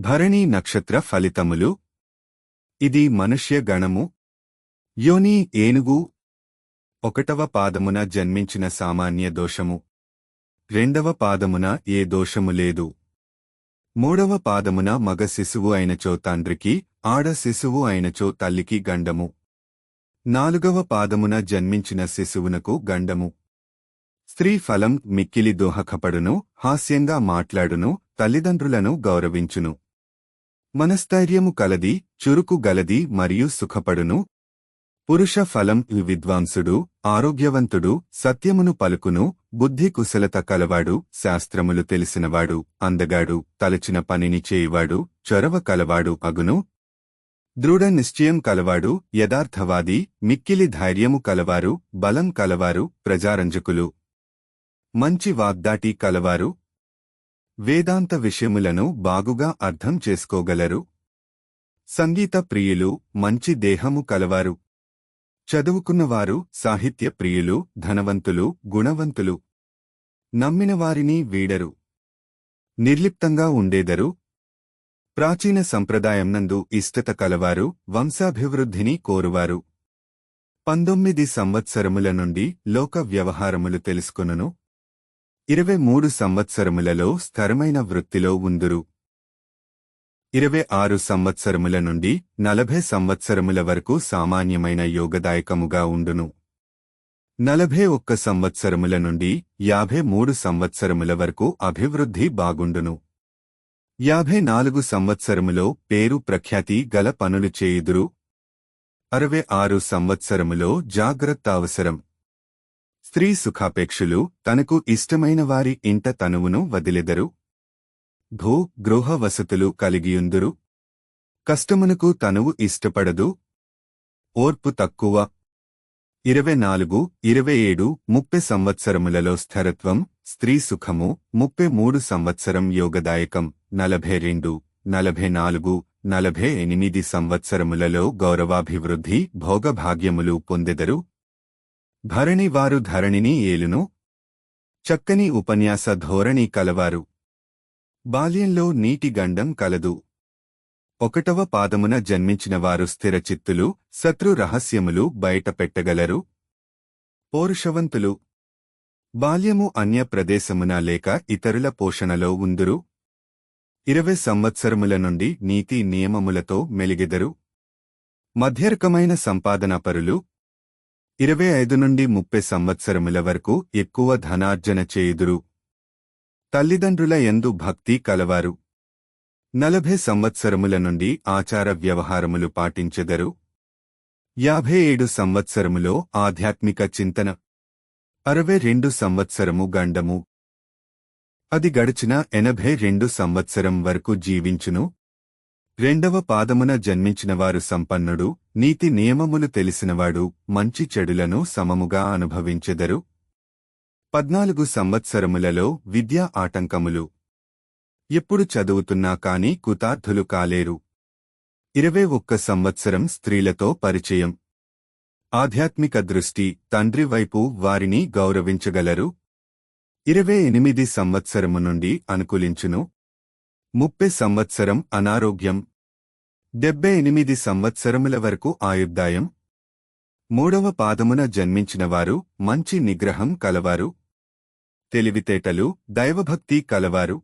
భరణీ నక్షత్ర ఫలితములు. ఇది మనుష్య గణము. యోని ఏనుగు. ఒకటవ పాదమున జన్మించిన సామాన్య దోషము. రెండవ పాదమున ఏ దోషము లేదు. మూడవ పాదమున మగ శిశువు అయినచో తండ్రికి ఆడ శిశువు అయినచో తల్లికి గండము. నాలుగవ పాదమున జన్మించిన శిశువునకు గండము. స్త్రీ ఫలం మిక్కిలి దోహకపడును హాస్యంగా మాట్లాడును తల్లిదండ్రులను గౌరవించును. మనస్థైర్యము కలది చురుకు గలది మరియు సుఖపడును. పురుష ఫలం విద్వాంసుడు ఆరోగ్యవంతుడు సత్యమును పలుకును బుద్ధి కుశలత కలవాడు శాస్త్రములు తెలిసినవాడు అందగాడు తలచిన పనిని చేయువాడు చొరవ కలవాడు అగును. దృఢ నిశ్చయం కలవాడు యథార్థవాది మిక్కిలి ధైర్యము కలవారు బలం కలవారు ప్రజారంజకులు. మంచి వాగ్దాటి కలవారు వేదాంత విషయములను బాగుగా అర్థం చేసుకోగలరు. సంగీత ప్రియులు మంచి దేహము కలవారు. చదువుకున్నవారు సాహిత్య ప్రియులు ధనవంతులు గుణవంతులు. నమ్మినవారిని వీడరు. నిర్లిప్తంగా ఉండేదరు. ప్రాచీన సంప్రదాయంనందు ఇష్టత కలవారు వంశాభివృద్ధిని కోరువారు. పంతొమ్మిది సంవత్సరముల నుండి లోక వ్యవహారములు తెలుసుకొనును ఇరవై మూడు సంవత్సరములలో స్థిరమైన వృత్తిలో ఉందురు. ఇరవై ఆరు సంవత్సరముల నుండి నలభై సంవత్సరముల వరకు సామాన్యమైన యోగదాయకముగా ఉండును. నలభై ఒక్క సంవత్సరముల నుండి యాభై మూడు సంవత్సరముల వరకు అభివృద్ధి బాగుండును. యాభై నాలుగు సంవత్సరములో పేరు ప్రఖ్యాతి గల పనులు చేయుదురు. అరవై ఆరు సంవత్సరములో జాగ్రత్త అవసరం. స్త్రీ సుఖాపేక్షులు తనకు ఇష్టమైన వారి ఇంట తనువును వదిలెదరు. భూ గృహ వసతులు కలిగియుందురు. కష్టమునకు తనువు ఇష్టపడదు. ఓర్పు తక్కువ. ఇరవై నాలుగు ఇరవై ఏడు ముప్పై సంవత్సరములలో స్థిరత్వం స్త్రీ సుఖము ముప్పై మూడు సంవత్సరం యోగదాయకం నలభై రెండు నలభై నాలుగు నలభై ఎనిమిది సంవత్సరములలో గౌరవాభివృద్ధి భోగభాగ్యములు పొందెదరు. భరణి వారు ధరణిని ఏలును. చక్కని ఉపన్యాస ధోరణి కలవారు. బాల్యంలో నీటి గండం కలదు. ఒకటవ పాదమున జన్మించిన వారు స్థిరచిత్తులు శత్రు రహస్యములు బయటపెట్టగలరు పౌరుషవంతులు. బాల్యము అన్య ప్రదేశమున లేక ఇతరుల పోషణలో ఉందురు. ఇరవై సంవత్సరముల నుండి నీతి నియమములతో మెలిగెదరు. మధ్యరకమైన సంపాదనాపరులు ఇరవై ఐదు నుండి ముప్పై సంవత్సరముల వరకు ఎక్కువ ధనార్జన చేయుదురు. తల్లిదండ్రుల ఎందు భక్తి కలవారు. నలభై సంవత్సరముల నుండి ఆచార వ్యవహారములు పాటించెదరు. యాభై ఏడు సంవత్సరములో ఆధ్యాత్మిక చింతన. అరవై రెండు సంవత్సరము గండము. అది గడిచిన ఎనభై రెండు సంవత్సరం వరకు జీవించును. రెండవ పాదమున జన్మించినవారు సంపన్నుడు నీతి నియమములు తెలిసినవాడు మంచి చెడులను సమముగా అనుభవించెదరు. పద్నాలుగు సంవత్సరములలో విద్యా ఆటంకములు. ఎప్పుడు చదువుతున్నా కాని కుతార్థులు కాలేరు. ఇరవై ఒక్క సంవత్సరం స్త్రీలతో పరిచయం. ఆధ్యాత్మిక దృష్టి తండ్రి వైపు వారిని గౌరవించగలరు. ఇరవై ఎనిమిది సంవత్సరము నుండి అనుకూలించును. ముప్పై సంవత్సరం అనారోగ్యం డెబ్బై ఎనిమిది సంవత్సరముల వరకు ఆయుర్దాయం. మూడవ పాదమున జన్మించినవారు మంచి నిగ్రహం కలవారు. తెలివితేటలు దైవభక్తి కలవారు.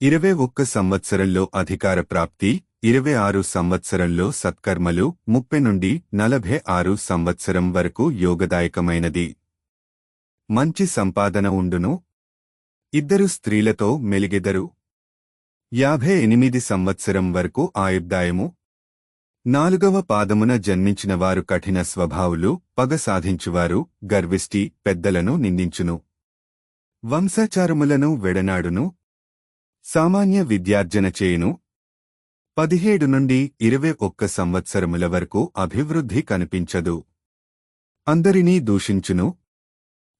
ఇరవై ఒక్క సంవత్సరంలో అధికార ప్రాప్తి ఇరవై ఆరు సంవత్సరంలో సత్కర్మలు ముప్పై నుండి నలభై ఆరు సంవత్సరం వరకు యోగదాయకమైనది. మంచి సంపాదన ఉండును. ఇద్దరు స్త్రీలతో మెలిగెదరు. యాభై ఎనిమిది సంవత్సరం వరకు ఆయుర్దాయము. నాలుగవ పాదమున జన్మించిన వారు కఠిన స్వభావులు పగ సాధించువారు గర్విష్టి పెద్దలను నిందించును. వంశాచారములను వెడనాడును. సామాన్య విద్యార్జన చేయును. పదిహేడు నుండి ఇరవై ఒక్క సంవత్సరముల వరకు అభివృద్ధి కనిపించదు. అందరినీ దూషించును.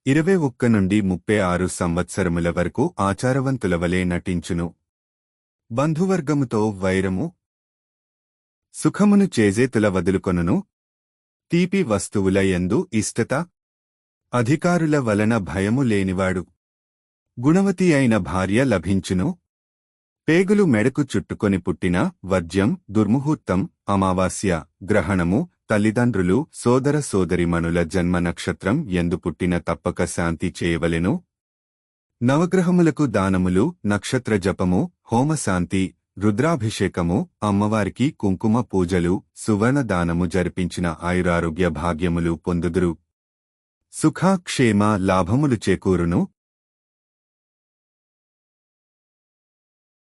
ఇరవై ఒక్క నుండి ముప్పై ఆరు సంవత్సరముల వరకు ఆచారవంతుల వలె నటించును. బంధువర్గముతో వైరము సుఖమును చేజేతుల వదులుకొనును తీపి వస్తువుల యందు ఇష్టత అధికారుల వలన భయము లేనివాడు. గుణవతి అయిన భార్య లభించును. పేగులు మెడకు చుట్టుకొని పుట్టిన వర్జ్యం దుర్ముహూర్తం అమావాస్య గ్రహణము తల్లిదండ్రులు సోదర సోదరిమణుల జన్మ నక్షత్రం ఎందు పుట్టిన తప్పక శాంతి చేయవలెను. నవగ్రహములకు దానములు నక్షత్ర జపము హోమశాంతి రుద్రాభిషేకము అమ్మవారికి కుంకుమ పూజలు సువర్ణ దానము జరిపించిన ఆయురారోగ్య భాగ్యములు పొందుదురు. సుఖాక్షేమ లాభములు చేకూరును.